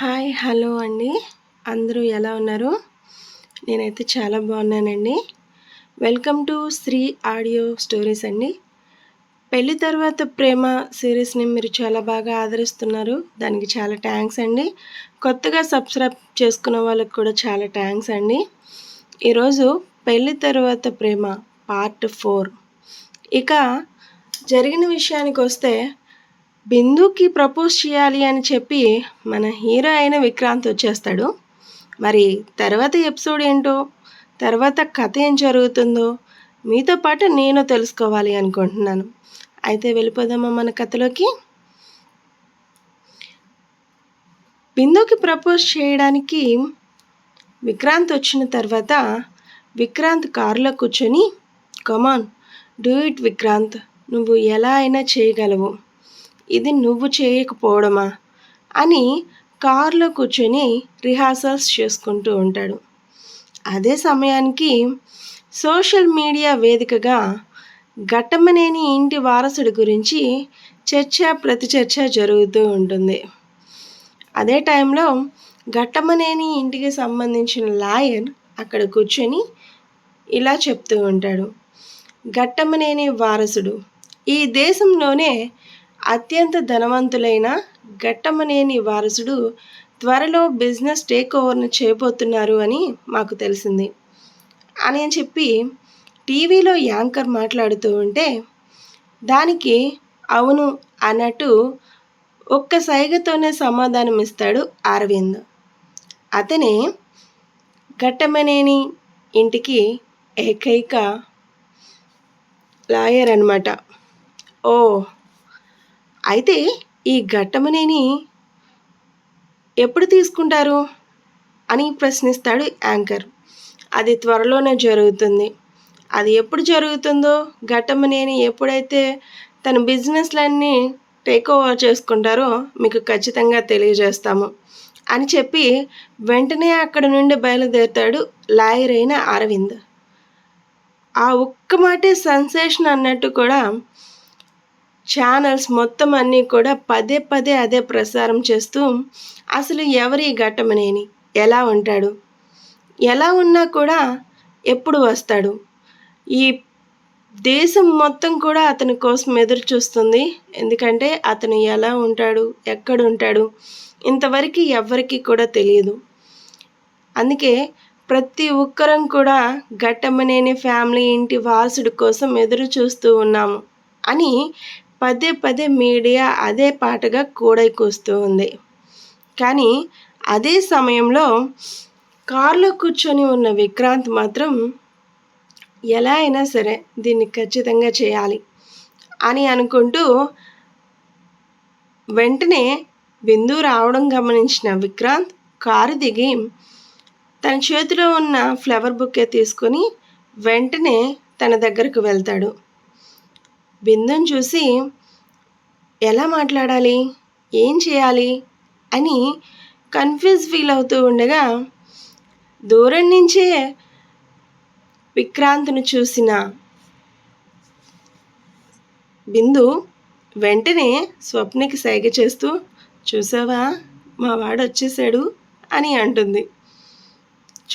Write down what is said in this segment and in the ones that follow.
Hi hello అండి. అందరూ ఎలా ఉన్నారు? నేనైతే చాలా బాగున్నానండి. Welcome to Shri audio stories అండి. పెళ్ళి తర్వాత ప్రేమ సిరీస్ని మీరు చాలా బాగా ఆదరిస్తున్నారు. దానికి చాలా థ్యాంక్స్ అండి. కొత్తగా సబ్స్క్రైబ్ చేసుకున్న వాళ్ళకి కూడా చాలా థ్యాంక్స్ అండి. ఈరోజు పెళ్ళి తర్వాత ప్రేమ పార్ట్ ఫోర్. ఇక జరిగిన విషయానికి వస్తే బిందుకి ప్రపోజ్ చేయాలి అని చెప్పి మన హీరో అయిన విక్రాంత్ వచ్చేస్తాడు. మరి తర్వాత ఎపిసోడ్ ఏంటో తర్వాత కథ ఏం జరుగుతుందో మీతో పాటు నేను తెలుసుకోవాలి అనుకుంటున్నాను. అయితే వెళ్ళిపోదామా మన కథలోకి? బిందుకి ప్రపోజ్ చేయడానికి విక్రాంత్ వచ్చిన తర్వాత విక్రాంత్ కారులో కూర్చొని కమాన్ డూ ఇట్ విక్రాంత్. నువ్వు ఎలా అయినా చేయగలవు. ఇది నువ్వు చేయకపోవడమా? అని కారులో కూర్చొని రిహార్సల్స్ చేసుకుంటూ ఉంటాడు. అదే సమయానికి సోషల్ మీడియా వేదికగా ఘట్టమనేని ఇంటి వారసుడి గురించి చర్చ ప్రతిచర్చ జరుగుతూ ఉంటుంది. అదే టైంలో ఘట్టమనేని ఇంటికి సంబంధించిన లాయర్ అక్కడ కూర్చొని ఇలా చెప్తూ ఉంటాడు. ఘట్టమనేని వారసుడు ఈ దేశంలోనే అత్యంత ధనవంతులైన ఘట్టమనేని వారసుడు త్వరలో బిజినెస్ టేక్ ఓవర్ను చేయబోతున్నారు అని మాకు తెలిసింది. అని చెప్పి టీవీలో యాంకర్ మాట్లాడుతూ ఉంటే దానికి అవును అన్నట్టు ఒక్క సైగతోనే సమాధానం ఇస్తాడు అరవింద్. అతనే ఘట్టమనేని ఇంటికి ఏకైక లాయర్ అనమాట ఓ అయితే ఈ ఘట్టమనేని ఎప్పుడు తీసుకుంటారు? అని ప్రశ్నిస్తాడు యాంకర్. అది త్వరలోనే జరుగుతుంది. అది ఎప్పుడు జరుగుతుందో ఘట్టమనేని ఎప్పుడైతే తన బిజినెస్లన్నీ టేక్ ఓవర్ చేసుకుంటారో మీకు ఖచ్చితంగా తెలియజేస్తాము అని చెప్పి వెంటనే అక్కడ నుండి బయలుదేరుతాడు లాయర్ అయిన అరవింద్. ఆ ఒక్క మాటే సెన్సేషన్ అన్నట్టు కూడా ఛానల్స్ మొత్తం అన్నీ కూడా పదే పదే అదే ప్రసారం చేస్తూ అసలు ఎవరి ఘట్టమనేని ఎలా ఉంటాడు? ఎలా ఉన్నా కూడా ఎప్పుడు వస్తాడు? ఈ దేశం మొత్తం కూడా అతని కోసం ఎదురు చూస్తుంది. ఎందుకంటే అతను ఎలా ఉంటాడు? ఎక్కడ ఉంటాడు? ఇంతవరకు ఎవరికి కూడా తెలియదు. అందుకే ప్రతి ఒక్కరం కూడా ఘట్టమనేని ఫ్యామిలీ ఇంటి వారసుడి కోసం ఎదురు చూస్తూ ఉన్నాము అని పదే పదే మీడియా అదే పాటగా కూడైకొస్తూ ఉంది కానీ అదే సమయంలో కారులో కూర్చొని ఉన్న విక్రాంత్ మాత్రం ఎలా అయినా సరే దీన్ని ఖచ్చితంగా చేయాలి అని అనుకుంటూ వెంటనే బిందు రావడం గమనించిన విక్రాంత్ కారు దిగి తన చేతిలో ఉన్న ఫ్లవర్ బుక్కే తీసుకొని వెంటనే తన దగ్గరకు వెళ్తాడు. బిందుని చూసి ఎలా మాట్లాడాలి? ఏం చేయాలి? అని కన్ఫ్యూజ్ ఫీల్ అవుతూ ఉండగా దూరం నుంచే విక్రాంత్ను చూసిన. బిందు వెంటనే స్వప్నకి సైగ చేస్తూ చూసావా? మా వాడు వచ్చేసాడు అని అంటుంది.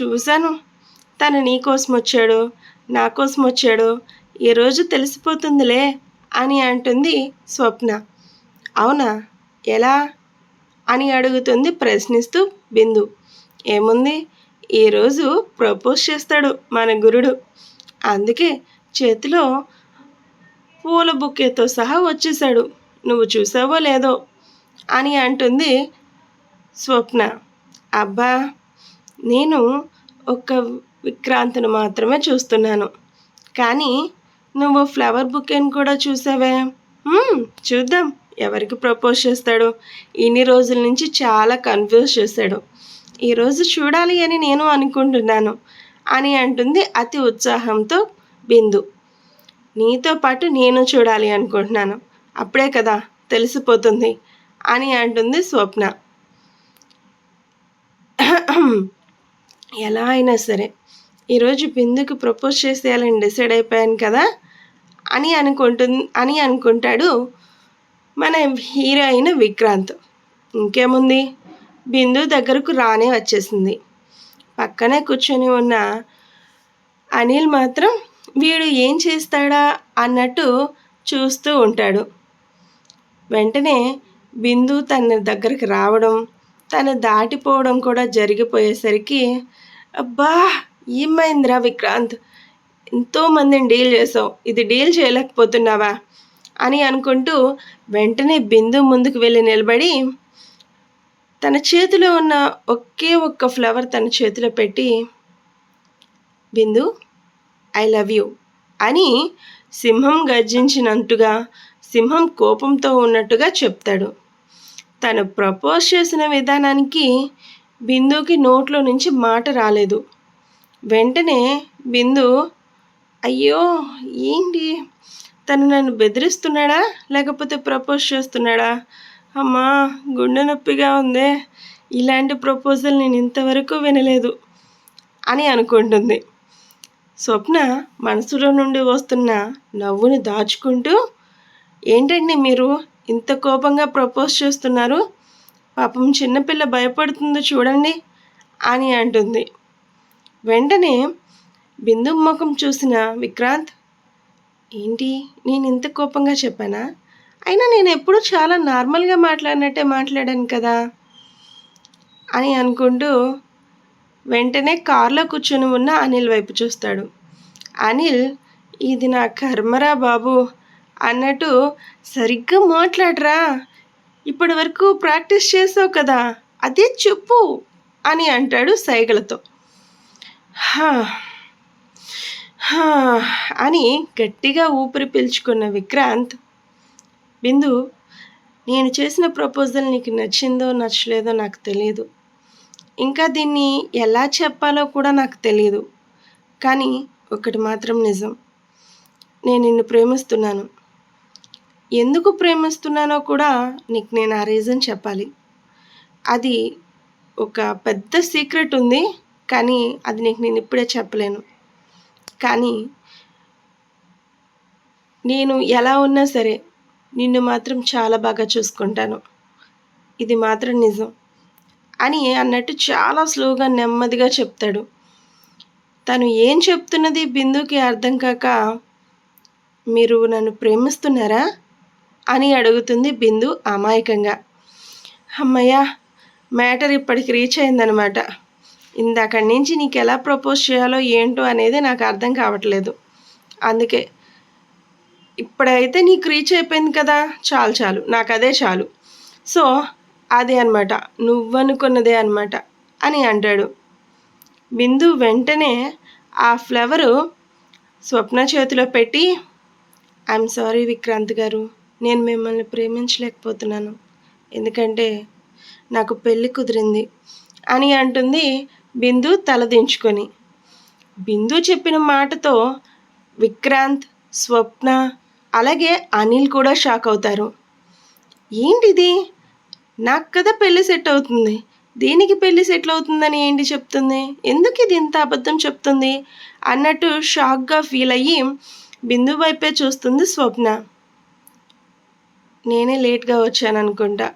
చూశాను. తను నీ కోసం వచ్చాడు నా కోసం వచ్చాడు ఈరోజు తెలిసిపోతుందిలే అని అంటుంది స్వప్న. అవునా? ఎలా? అని అడుగుతుంది ప్రశ్నిస్తూ బిందు. ఏముంది? ఈరోజు ప్రపోజ్ చేస్తాడు మన గురుడు. అందుకే చేతిలో పూల బుక్కేతో సహా వచ్చేసాడు నువ్వు చూసావో లేదో? అని అంటుంది స్వప్న. అబ్బా! నేను ఒక విక్రాంతిని మాత్రమే చూస్తున్నాను. కానీ నువ్వు ఫ్లవర్ బుకేని కూడా చూసావే? చూద్దాం. ఎవరికి ప్రపోజ్ చేస్తాడు? ఇన్ని రోజుల నుంచి చాలా కన్ఫ్యూజ్ చేశాడు. ఈరోజు చూడాలి అని నేను అనుకుంటున్నాను అని అంటుంది అతి ఉత్సాహంతో బిందు. నీతో పాటు నేను చూడాలి అనుకుంటున్నాను. అప్పుడే కదా తెలిసిపోతుంది అని అంటుంది స్వప్న. ఎలా అయినా సరే ఈరోజు బిందుకు ప్రపోజ్ చేసేయాలని డిసైడ్ అయిపోయాను కదా? అని అనుకుంటు అని అనుకుంటాడు మన హీరో అయిన విక్రాంత్. ఇంకేముంది? బిందు దగ్గరకు రానే వచ్చేసింది. పక్కనే కూర్చొని ఉన్న అనిల్ మాత్రం వీడు ఏం చేస్తాడా అన్నట్టు చూస్తూ ఉంటాడు. వెంటనే బిందు తన దగ్గరికి రావడం తను దాటిపోవడం కూడా జరిగిపోయేసరికి అబ్బా! ఏమైందిరా విక్రాంత్? ఎంతోమందిని డీల్ చేసావు ఇది డీల్ చేయలేకపోతున్నావా? అని అనుకుంటూ వెంటనే బిందు ముందుకు వెళ్ళి నిలబడి తన చేతిలో ఉన్న ఒకే ఒక్క ఫ్లవర్ తన చేతిలో పెట్టి బిందు ఐ లవ్ యూ అని సింహం గర్జించినట్టుగా సింహం కోపంతో ఉన్నట్టుగా చెప్తాడు. తను ప్రపోజ్ చేసిన విధానానికి బిందుకి నోట్లో నుంచి మాట రాలేదు. వెంటనే బిందు అయ్యో ఏంటి? తను నన్ను బెదిరిస్తున్నాడా? లేకపోతే ప్రపోజ్ చేస్తున్నాడా? అమ్మా గుండె నొప్పిగా ఉందే. ఇలాంటి ప్రపోజల్ నేను ఇంతవరకు వినలేదు అని అనుకుంటుంది. స్వప్న మనసులో నుండి వస్తున్న నవ్వుని దాచుకుంటూ ఏంటండి మీరు ఇంత కోపంగా ప్రపోజ్ చేస్తున్నారు? పాపం చిన్నపిల్ల భయపడుతుందో చూడండి అని అంటుంది. వెంటనే బిందు ముఖం చూసిన విక్రాంత్ ఏంటి? నేను ఇంత కోపంగా చెప్పానా? అయినా నేను ఎప్పుడూ చాలా నార్మల్గా మాట్లాడినట్టే మాట్లాడాను కదా? అని అనుకుంటూ వెంటనే కార్లో కూర్చొని ఉన్న అనిల్ వైపు చూస్తాడు. అనిల్ ఇది నా కర్మరా బాబు అన్నట్టు సరిగ్గా మాట్లాడరా? ఇప్పటి వరకు ప్రాక్టీస్ చేసావు కదా అదే చెప్పు అని అంటాడు సైగలతో. అని గట్టిగా ఊపిరి పీల్చుకున్న విక్రాంత్ బిందు నేను చేసిన ప్రపోజల్ నీకు నచ్చిందో నచ్చలేదో నాకు తెలియదు ఇంకా దీన్ని ఎలా చెప్పాలో కూడా నాకు తెలియదు కానీ ఒకటి మాత్రం నిజం. నేను నిన్ను ప్రేమిస్తున్నాను. ఎందుకు ప్రేమిస్తున్నానో కూడా నీకు నేను ఆ రీజన్ చెప్పాలి. అది ఒక పెద్ద సీక్రెట్ ఉంది. కానీ అది నీకు నేను ఇప్పుడే చెప్పలేను. కానీ నేను ఎలా ఉన్నా సరే నిన్ను మాత్రం చాలా బాగా చూసుకుంటాను. ఇది మాత్రం నిజం. అని అన్నట్టు చాలా స్లోగా నెమ్మదిగా చెప్తాడు. తను ఏం చెప్తున్నది బిందుకి అర్థం కాక మీరు నన్ను ప్రేమిస్తున్నారా? అని అడుగుతుంది బిందు అమాయకంగా. అమ్మయ్య మ్యాటర్ ఇప్పటికి రీచ్ అయిందనమాట ఇందాకడి నుంచి నీకు ఎలా ప్రపోజ్ చేయాలో ఏంటో అనేది నాకు అర్థం కావట్లేదు. అందుకే ఇప్పుడైతే నీకు రీచ్ అయిపోయింది కదా చాలు చాలు. నాకు అదే చాలు. సో అదే అనమాట నువ్వనుకున్నదే అనమాట అని అంటాడు. బిందు వెంటనే ఆ ఫ్లవరు స్వప్న చేతిలో పెట్టి ఐఎమ్ సారీ విక్రాంత్ గారు నేను మిమ్మల్ని ప్రేమించలేకపోతున్నాను. ఎందుకంటే నాకు పెళ్ళి కుదిరింది అని అంటుంది బిందు తలదించుకొని. బిందు చెప్పిన మాటతో విక్రాంత్ స్వప్న అలాగే అనిల్ కూడా షాక్ అవుతారు. ఏంటిది? నాకు కదా పెళ్ళి సెట్ అవుతుంది. దీనికి పెళ్ళి సెటిల్ అవుతుందని ఏంటి చెప్తుంది? ఎందుకు ఇది ఇంత అబద్ధం చెప్తుంది? అన్నట్టు షాక్గా ఫీల్ అయ్యి బిందు వైపే చూస్తుంది స్వప్న. నేనే లేట్గా వచ్చాను అనుకుంటా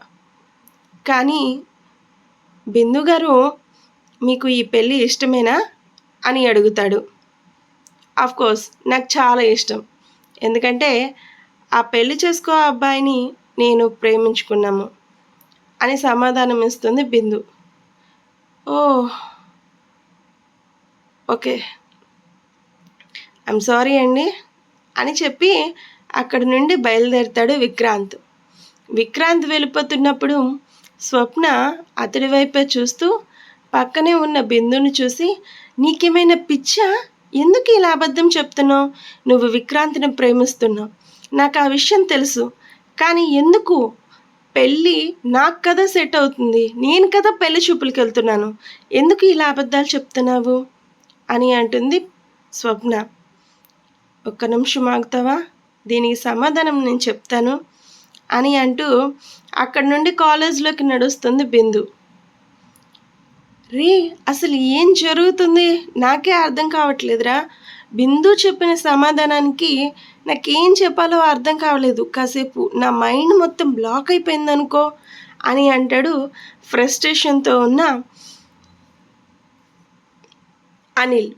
కానీ బిందు గారు మీకు ఈ పెళ్ళి ఇష్టమేనా? అని అడుగుతాడు. కోర్స్ నాకు చాలా ఇష్టం. ఎందుకంటే ఆ పెళ్ళి చేసుకో అబ్బాయిని నేను ప్రేమించుకున్నాము అని సమాధానం ఇస్తుంది బిందు. ఓ ఓకే. ఐమ్ సారీ అండి అని చెప్పి అక్కడి నుండి బయలుదేరుతాడు విక్రాంత్. విక్రాంత్ వెళ్ళిపోతున్నప్పుడు స్వప్న అతడి వైపే చూస్తూ పక్కనే ఉన్న బిందుని చూసి నీకేమైనా పిచ్చా? ఎందుకు ఇలా అబద్ధం చెప్తున్నావు? నువ్వు విక్రాంతిని ప్రేమిస్తున్నావు. నాకు ఆ విషయం తెలుసు. కానీ ఎందుకు? పెళ్ళి నాకు కదా సెట్ అవుతుంది. నేను కదా పెళ్ళి చూపులకి వెళ్తున్నాను. ఎందుకు ఇలా అబద్ధాలు చెప్తున్నావు? అని అంటుంది స్వప్న. ఒక్క నిమిషం ఆగుతావా? దీనికి సమాధానం నేను చెప్తాను అని అంటూ అక్కడి నుండి కాలేజ్లోకి నడుస్తుంది బిందు. రే అసలు ఏం జరుగుతుంది? నాకే అర్థం కావట్లేదురా. బిందు చెప్పిన సమాధానానికి నాకేం చెప్పాలో అర్థం కావలేదు. కాసేపు నా మైండ్ మొత్తం బ్లాక్ అయిపోయింది అనుకో అని అంటాడు ఫ్రస్ట్రేషన్తో ఉన్న అనిల్.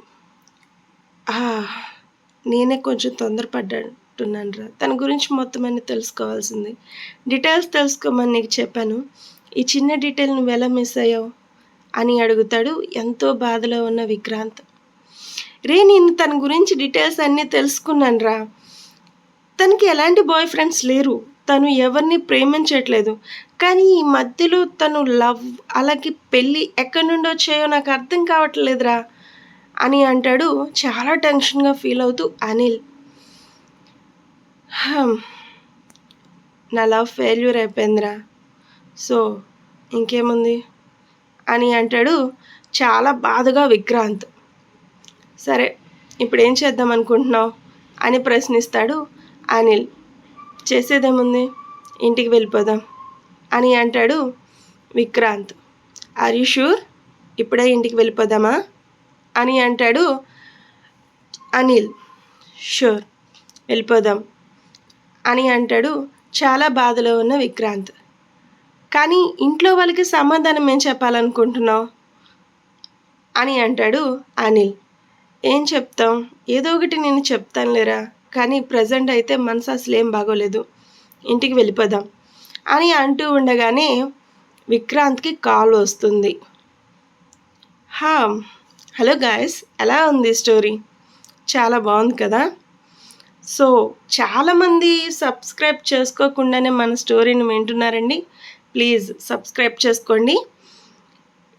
నేనే కొంచెం తొందరపడ్డాటున్నాను రా తన గురించి మొత్తం అన్ని తెలుసుకోవాల్సింది. డీటెయిల్స్ తెలుసుకోమని నీకు చెప్పాను. ఈ చిన్న డీటెయిల్ నువ్వు ఎలా మిస్ అయ్యావు? అని అడుగుతాడు. ఎంతో బాధలో ఉన్న విక్రాంత్. రే నేను తన గురించి డీటెయిల్స్ అన్నీ తెలుసుకున్నాను రా. తనకి ఎలాంటి బాయ్ ఫ్రెండ్స్ లేరు. తను ఎవరిని ప్రేమించట్లేదు. కానీ ఈ మధ్యలో తను లవ్ అలాగే పెళ్ళి ఎక్కడి నుండి వచ్చాయో నాకు అర్థం కావట్లేదురా అని అంటాడు. చాలా టెన్షన్గా ఫీల్ అవుతూ అనిల్. నా లవ్ ఫెయిల్యూర్ అయిపోయిందిరా. సో ఇంకేముంది? అని అంటాడు. చాలా బాధగా విక్రాంత్. సరే ఇప్పుడు ఏం చేద్దాం అనుకుంటున్నావు? అని ప్రశ్నిస్తాడు అనిల్. చేసేదేముంది? ఇంటికి వెళ్ళిపోదాం అని అంటాడు విక్రాంత్. ఆర్ యూ షూర్ ఇప్పుడే ఇంటికి వెళ్ళిపోదామా? అని అంటాడు అనిల్. షూర్ వెళ్ళిపోదాం అని అంటాడు చాలా బాధలో ఉన్న విక్రాంత్. కానీ ఇంట్లో వాళ్ళకి సమాధానం ఏం చెప్పాలనుకుంటున్నావు? అని అంటాడు అనిల్. ఏం చెప్తాం? ఏదో ఒకటి నేను చెప్తాను లేరా కానీ ప్రజెంట్ అయితే మనసు అసలు ఏం బాగోలేదు. ఇంటికి వెళ్ళిపోదాం. అని అంటూ ఉండగానే విక్రాంత్కి కాల్ వస్తుంది. హా హలో గాయస్ ఎలా ఉంది స్టోరీ? చాలా బాగుంది కదా? సో చాలామంది సబ్స్క్రైబ్ చేసుకోకుండానే మన స్టోరీని వింటున్నారండి. ప్లీజ్ సబ్స్క్రైబ్ చేసుకోండి.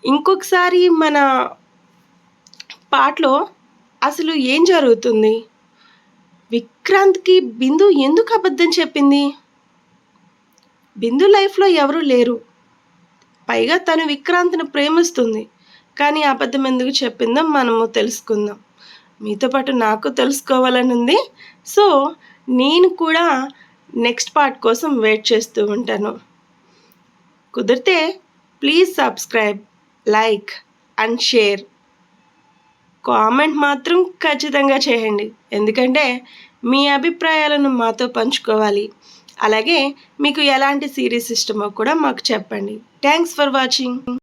ఇంకొకసారి మన పాటలో అసలు ఏం జరుగుతుంది? విక్రాంత్కి బిందు ఎందుకు అబద్ధం చెప్పింది? బిందు లైఫ్లో ఎవరు లేరు. పైగా తను విక్రాంత్ను ప్రేమిస్తుంది. కానీ అబద్ధం ఎందుకు చెప్పిందో మనము తెలుసుకుందాం. మీతో పాటు నాకు తెలుసుకోవాలని ఉంది. సో నేను కూడా నెక్స్ట్ పార్ట్ కోసం వెయిట్ చేస్తూ ఉంటాను. కుదిరితే please subscribe like and share comment మాత్రం ఖచ్చితంగా చేయండి. ఎందుకంటే మీ అభిప్రాయాలను మాతో పంచుకోవాలి. అలాగే మీకు ఎలాంటి సిరీస్ ఇష్టమో కూడా మాకు చెప్పండి. Thanks for watching